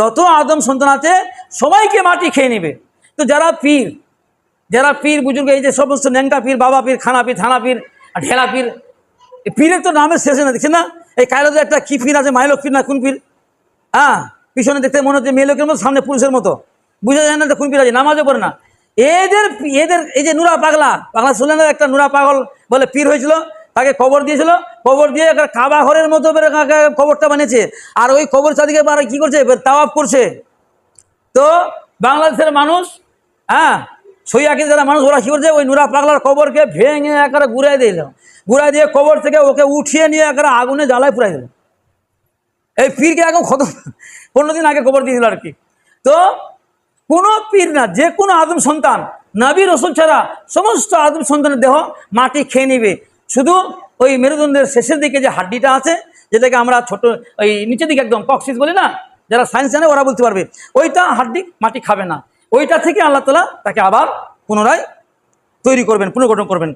যত আদম সন্তান আছে, সবাইকে মাটি খেয়ে নেবে। তো যারা পীর যারা পীর, বুজুর্গ, এই যে সমস্ত ন্যাংটা পীর, বাবা পীর, খানা পীর, থানা পীর ঢেলা পীর, এই পীরের তো নামের শেষে না দেখছেন না? এই কায়লাতে একটা কি পীর আছে, মাইলক পীর না কোন পীর? হ্যাঁ পিছনে দেখতে মনে হচ্ছে মেয়ে লোকের মতো, সামনে পুরুষের মতো। বুঝা যায় না কোন পীর আছে, নামাজও পড়ে না। এদের এদের, এই যে নুরা পাগলা পাগলা শুনলেন একটা নুরা পাগল বলে পীর হয়েছিল তাকে কবর দিয়েছিল কবর দিয়ে একটা কাবা ঘরের মতো কবরটা বানিয়েছে। আর ওই কবর চাদিকে কি করছে? তাওয়াফ করছে। তো বাংলাদেশের মানুষ হ্যাঁ সৈয়াকে যারা মানুষ, ওরা কী করছে? ওই নুরা পাগলার কবরকে ভেঙে একেবারে ঘুরাই দিল। ঘুরাই দিয়ে কবর থেকে ওকে উঠিয়ে নিয়ে একেবারে আগুনে জ্বালায় পুরাই দিল। এই পীরকে এখন কত পনেরো দিন আগে খবর দিয়েছিল আর কি। তো কোনো পীর না, যে কোনো আদম সন্তান, নাবি রসুল ছাড়া সমস্ত আদম সন্তানের দেহ মাটি খেয়ে নেবে। শুধু ওই মেরুদণ্ডের শেষের দিকে যে হাড্ডিটা আছে, যেটাকে আমরা ছোট, ওই নিচের দিকে একদম পক্সিস বলি না, যারা সায়েন্স জানে ওরা বলতে পারবে। ওইটা হাড্ডি মাটি খাবে না। ওইটা থেকে আল্লাহ তালা তাকে আবার পুনরায় তৈরি করবেন, পুনর্গঠন করবেন।